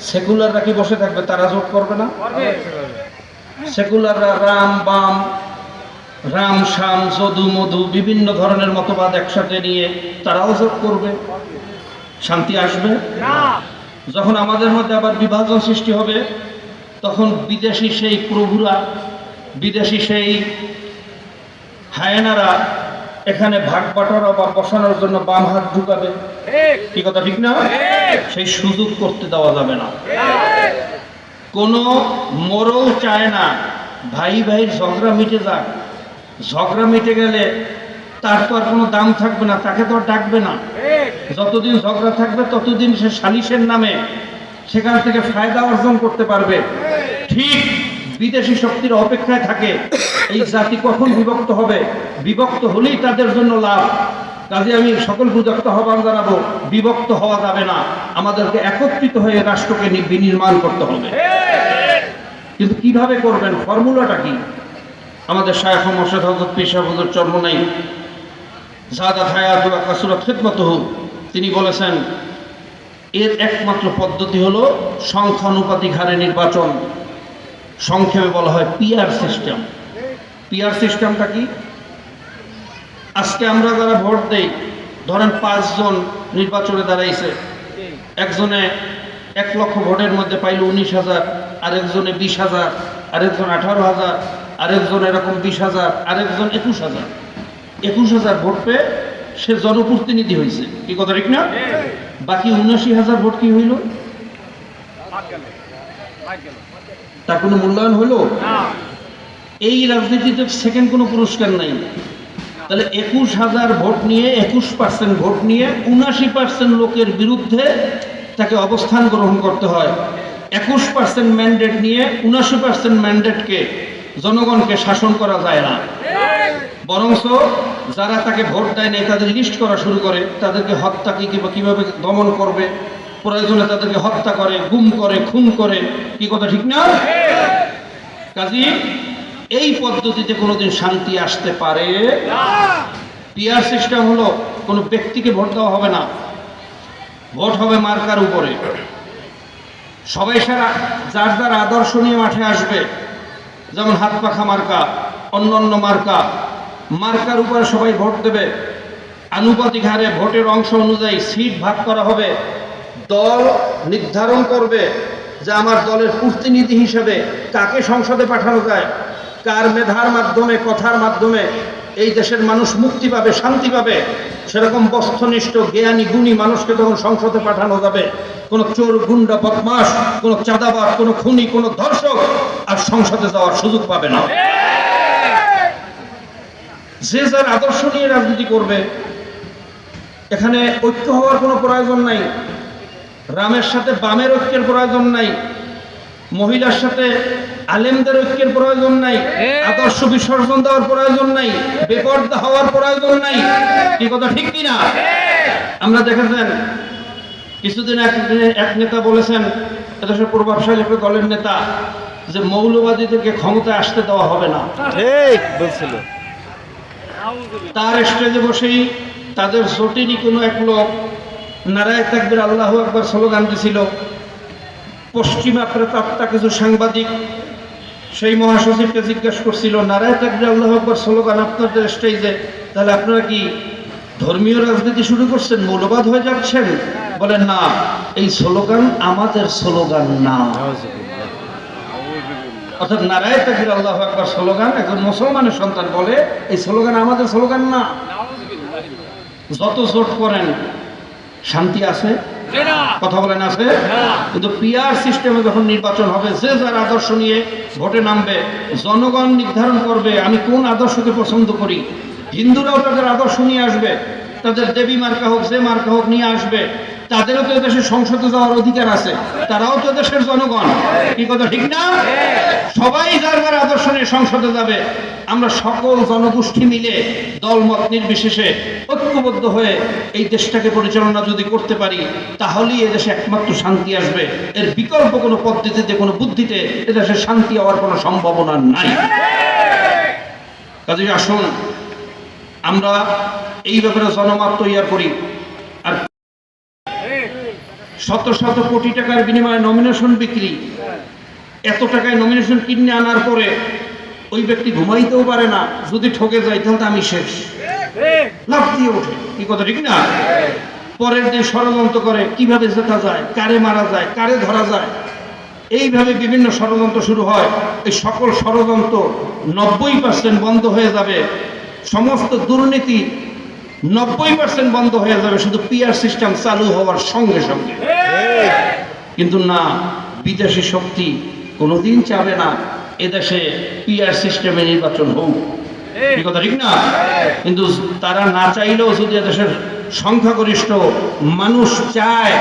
সেকুলাররা কি বসে থাকবে? তারা যোগ করবে না? সেকুলাররা রাম, বাম, রাম, শাম, যদু, মধু, বিভিন্ন ধরনের মতবাদ একসাথে নিয়ে তারাও যোগ করবে। শান্তি আসবে। যখন আমাদের মধ্যে আবার বিভাজন সৃষ্টি হবে, তখন বিদেশি সেই প্রভুরা, বিদেশি সেই হায়নারা এখানে ভাগ বাটোয়ারা বা বসানোর জন্য বাম হাত ঢুকাবে। কি কথা, ঠিক না? সেই সুযোগ করতে দেওয়া যাবে না। কোনো মোরও চায় না। ভাই ভাইয়ের ঝগড়া মিটে যাক। ঝগড়া মিটে গেলে তার তো আর কোনো দাম থাকবে না, তাকে তো আর ডাকবে না। যতদিন ঝগড়া থাকবে, ততদিন সে সালিশের নামে সেখান থেকে ফায়দা অর্জন করতে পারবে। ঠিক বিদেশি শক্তির অপেক্ষায় থাকে। এই জাতি কখন বিভক্ত হবে? বিভক্ত হলেই তাদের জন্য লাভ। কাজে আমি সকল প্রযুক্ত আহ্বান জানাব, বিভক্ত হওয়া যাবে না। আমাদেরকে একত্রিত হয়ে রাষ্ট্রকে বিনির্মাণ করতে হবে। কিন্তু কীভাবে করবেন? ফর্মুলাটা কি? আমাদের শায়খ মোর্শেদ হজরত পিসা হজরত চর্ম নেই। জাদা হায়াত কাসুরা খিদমতুহু। তিনি বলেছেন, এর একমাত্র পদ্ধতি হলো সংখ্যানুপাতিক হারে নির্বাচন। সংক্ষেপে বলা হয় পিআর সিস্টেম। পিআর সিস্টেমটা কি? আজকে আমরা যারা ভোট দেই, ধরেন পাঁচজন নির্বাচনে দাঁড়াইছে, একজনে এক লক্ষ ভোটের মধ্যে পাইল উনিশ হাজার, আরেকজনে বিশ হাজার, আরেকজন আঠারো হাজার, আরেকজন এরকম বিশ হাজার, আরেকজন একুশ হাজার। একুশ হাজার ভোট পেয়ে সে জনপ্রতিনিধি হয়েছে কি কথা ঠিক না? বাকি উনআশি হাজার ভোট কি হইল? তার কোনো মূল্যায়ন হইল? এই রাজনীতিতে সেকেন্ড কোনো পুরস্কার নাই। তাহলে একুশ হাজার ভোট নিয়ে, একুশ পার্সেন্ট ভোট নিয়ে উনাশি পার্সেন্ট লোকের বিরুদ্ধে তাকে অবস্থান গ্রহণ করতে হয়। একুশ পার্সেন্ট ম্যান্ডেট নিয়ে উনাশি পার্সেন্ট ম্যান্ডেটকে জনগণকে শাসন করা যায় না। বরংস যারা তাকে ভোট দেয় নাই, তাদের লিস্ট করা শুরু করে, তাদেরকে হত্যা কি কিংবা কীভাবে দমন করবে, প্রয়োজনে তাদেরকে হত্যা করে, গুম করে, খুন করে, কি কথা ঠিক না? কাজী এই পদ্ধতিতে কোনোদিন শান্তি আসতে পারে? পিয়ার সিস্টেম হলো কোনো ব্যক্তিকে ভোট দেওয়া হবে না। ভোট হবে মার্কার উপরে। সবাই সারা যার যার আদর্শ নিয়ে মাঠে আসবে যেমন হাত পাখা মার্কা অন্য অন্য মার্কা মার্কার উপরে সবাই ভোট দেবে। আনুপাতিক হারে ভোটের অংশ অনুযায়ী সিট ভাগ করা হবে। দল নির্ধারণ করবে যে আমার দলের প্রতিনিধি হিসেবে কাকে সংসদে পাঠানো যায়। কার মেধার মাধ্যমে, কথার মাধ্যমে এই দেশের মানুষ মুক্তি পাবে, শান্তি পাবে। সেরকম বস্তুনিষ্ঠ, জ্ঞানী, গুণী মানুষকে তখন সংসদে পাঠানো যাবে, কোনো চোর, গুন্ডা বদমাস কোনো চাঁদাবাদ কোনো খুনি, কোনো ধর্ষক আর সংসদে যাওয়ার সুযোগ পাবে না। যে যার আদর্শ নিয়ে রাজনীতি করবে, এখানে ঐক্য হওয়ার কোনো প্রয়োজন নাই। রামের সাথে বামের ঐক্যের প্রয়োজন নাই। মহিলার সাথে আলেমদের ঐক্যের প্রয়োজন নাই আদর্শ বিসর্জন দেওয়ার প্রয়োজন নাই বেপর্দা হওয়ার প্রয়োজন নাই। কি কথা ঠিক কি না আমরা দেখেছেন কিছুদিন এক এক নেতা বলেছেন এদেশের প্রভাবশালী একটা দলের নেতা যে মৌলবাদীদেরকে ক্ষমতায় আসতে দেওয়া হবে না। ঠিক বলছিল। তার স্টেজে বসেই তাদের জটিরই কোনো এক লোক নারায় তাকবির আল্লাহ একবার স্লোগান দিছিল পশ্চিমা প্রেতাত্মা কিছু সাংবাদিক সেই মহাসচিবকে জিজ্ঞাসা করছিল, নারায় তাকবির আল্লাহ একবার স্লোগান আপনাদের স্টেজে, তাহলে আপনারা কি ধর্মীয় রাজনীতি শুরু করছেন, মৌলবাদ হয়ে যাচ্ছেন? বলেন না, এই স্লোগান আমাদের স্লোগান না। অর্থাৎ নারায় তাকির আল্লাহ একবার স্লোগান, একজন মুসলমানের সন্তান বলে, এই স্লোগান আমাদের স্লোগান না। যত জোট করেন, শান্তি আছে কথা বলেন আছে? কিন্তু পিয়ার সিস্টেমে যখন নির্বাচন হবে যে যার আদর্শ নিয়ে ভোটে নামবে জনগণ নির্ধারণ করবে আমি কোন আদর্শকে পছন্দ করি? হিন্দুরাও তাদের আদর্শ নিয়ে আসবে তাদের দেবী মার্কা হোক যে মার্কা হোক নিয়ে আসবে। তাদেরও তো দেশের সংসদে যাওয়ার অধিকার আছে, তারাও তো দেশের জনগণ। কি কথা, ঠিক না? সবাই যার যার আদর্শ নিয়ে সংসদে যাবে, আমরা সকল জনগোষ্ঠী মিলে দলমত নির্বিশেষে ঐক্যবদ্ধ হয়ে এই দেশটাকে পরিচালনা যদি করতে পারি, তাহলেই এদেশে একমাত্র শান্তি আসবে। এর বিকল্প কোনো পদ্ধতিতে, কোনো বুদ্ধিতে এদেশে শান্তি হওয়ার কোনো সম্ভাবনা নাই। কাজে আসুন, আমরা এই ব্যাপারে জনমত তৈরি করি। শত শত কোটি টাকার বিনিময়ে নমিনেশন বিক্রি। এত টাকায় নমিনেশন কিনে আনার পরে ওই ব্যক্তি ঘুমাইতেও পারে না, যদি ঠকে যায় তাহলে আমি শেষ। লাভ দিয়ে ওঠে। কি কথা, ঠিক না? পরের দিন ষড়যন্ত্র করে, কীভাবে জেতা যায়, কারে মারা যায়, কারে ধরা যায়? এইভাবে বিভিন্ন ষড়যন্ত্র শুরু হয়। এই সকল ষড়যন্ত্র নব্বই পার্সেন্ট বন্ধ হয়ে যাবে। সমস্ত দুর্নীতি নব্বই পার্সেন্ট বন্ধ হয়ে যাবে, শুধু পিয়ার সিস্টেম চালু হওয়ার সঙ্গে সঙ্গে। কিন্তু না, বিদেশি শক্তি কোনোদিন চাবে না, এদেশে পিয়ার সিস্টেমে নির্বাচন হোক। এই কথা, ঠিক না? কিন্তু তারা না চাইলেও যদি এদেশের সংখ্যাগরিষ্ঠ মানুষ চায়